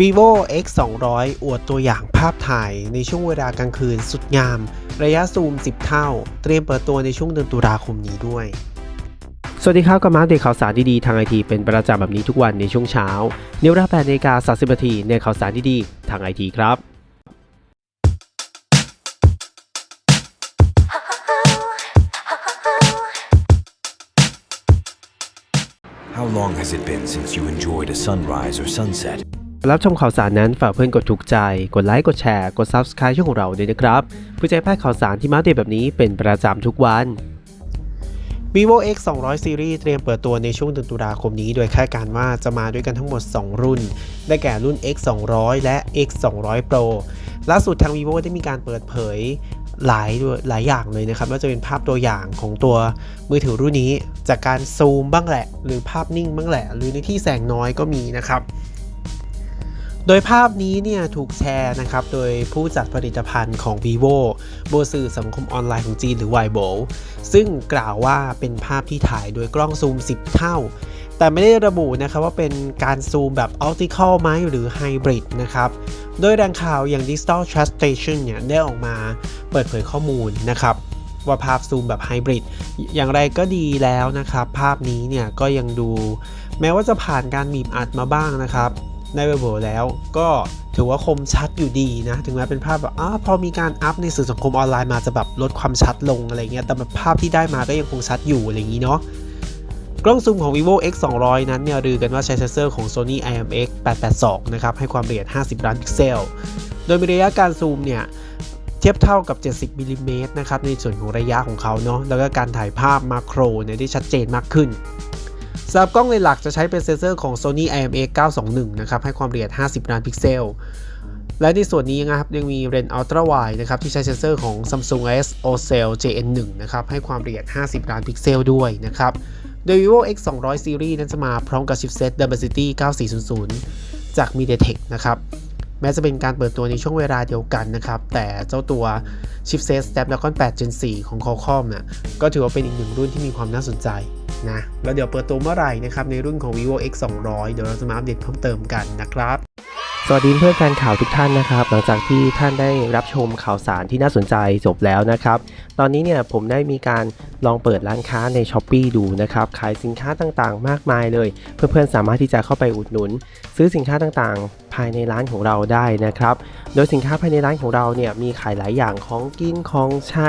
vivo x 2 0 0อวดตัวอย่างภาพถ่ายในช่วงเวลากลางคืนสุดงาม ระยะซูม 10 เท่า เตรียมเปิดตัวในช่วงเดือนตุลาคมนี้ด้วยสวัสดีครับกับมาอัปเดตข่าวสารดีๆทางไอทีเป็นประจำแบบนี้ทุกวันในช่วงเช้านิ้วราแปดนาฬิกา30นาทีในข่าวสารดีๆทางไอทีครับ How long has it been since you enjoyed a sunrise or sunset? รับชมข่าวสารนั้นฝากเพื่อนกดถูกใจ กดไลค์ กดแชร์ กด Subscribe ช่องของเราด้วยนะครับเพื่อจะให้พลาดข่าวสารที่มาเดตแบบนี้เป็นประจำทุกวัน vivo x 2 0 0 series เตรียมเปิดตัวในช่วงเดือนตุลาคมนี้ โดยคาดการณ์ว่าจะมาด้วยกันทั้งหมด 2 รุ่น ได้แก่รุ่น x 2 0 0 และ x 2 0 0 pro ล่าสุดทาง vivo ได้มีการเปิดเผยหลายหลายอย่างเลยนะครับว่าจะเป็นภาพตัวอย่างของตัวมือถือรุ่นนี้ จากการซูมบ้างแหละ หรือภาพนิ่งบ้างแหละ หรือในที่แสงน้อยก็มีนะครับ โดยภาพนี้เนี่ยถูกแชร์นะครับโดยผู้จัดผลิตภัณฑ์ของ vivo บนสื่อสังคมออนไลน์ของจีนหรือ Weibo ซึ่งกล่าวว่าเป็นภาพที่ถ่ายโดยกล้องซูม 10 เท่า แต่ไม่ได้ระบุนะครับว่าเป็นการซูมแบบ optical ไหมหรือ hybrid นะครับ โดยแรงข่าวอย่าง Digital Trust Station เนี่ยได้ออกมาเปิดเผยข้อมูลนะครับว่าภาพซูมแบบไฮบริดอย่างไรก็ดีแล้วนะครับ ภาพนี้เนี่ยก็ยังดู แม้ว่าจะผ่านการบีบอัดมาบ้างนะครับ ในเว็บโบแล้วก็ถือว่าคมชัดอยู่ดีนะ ถึงแม้เป็นภาพแบบอ้าพอมีการอัพในสื่อสังคมออนไลน์มาจะแบบลดความชัดลงอะไรเงี้ยแต่แบบภาพที่ได้มาก็ยังคงชัดอยู่อะไรอย่างนี้เนาะกล้องซูมของ vivo x 2 0 0นั้นเนี่ยรือกันว่าใช้เซนเซอร์ของ sony IMX 882 นะครับ ให้ความละเอียด 50 ล้านพิกเซล โดยมีระยะการซูมเนี่ย เทียบเท่ากับ 70มิลลิเมตรนะครับ ในส่วนของระยะของเขาเนาะแล้วก็การถ่ายภาพมาโครเนี่ยได้ชัดเจนมากขึ้น สำหรับกล้องเลนหลักจะใช้เป็นเซนเซอร์ของ Sony IMX 921 นะครับ ให้ความละเอียด 50 ล้านพิกเซล และในส่วนนี้นะครับ ยังมีเลนส์อัลตร้าไวด์นะครับ ที่ใช้เซนเซอร์ของ Samsung S OCell JN1 นะครับ ให้ความละเอียด 50 ล้านพิกเซลด้วยนะครับ โดย vivo x 2 0 0 series นั้นจะมาพร้อมกับชิปเซต Dimensity 9400 จาก MediaTek นะครับแม้จะเป็นการเปิดตัวในช่วงเวลาเดียวกันนะครับ แต่เจ้าตัวชิปเซต Snapdragon 8 Gen 4 ของ Qualcomm น่ะก็ถือว่าเป็นอีกหนึ่งรุ่นที่มีความน่าสนใจ นะแล้วเดี๋ยวเปิดตัวเมื่อไหร่นะครับในรุ่นของ vivo x 2 0 0เดี๋ยวเราจะมาอัปเดตเพิ่มเติมกันนะครับสวัสดีเพื่อนแฟนข่าวทุกท่านนะครับ หลังจากที่ท่านได้รับชมข่าวสารที่น่าสนใจจบแล้วนะครับ ตอนนี้เนี่ยผมได้มีการลองเปิดร้านค้าใน s h อ p e e ดูนะครับขายสินค้าต่างๆ มากมายเลย เพื่อนๆสามารถที่จะเข้าไปอุดหนุน ซื้อสินค้าต่างๆ ภายในร้านของเราได้นะครับ โดยสินค้าภายในร้านของเราเนี่ยมีขายหลายอย่างของกินของใช้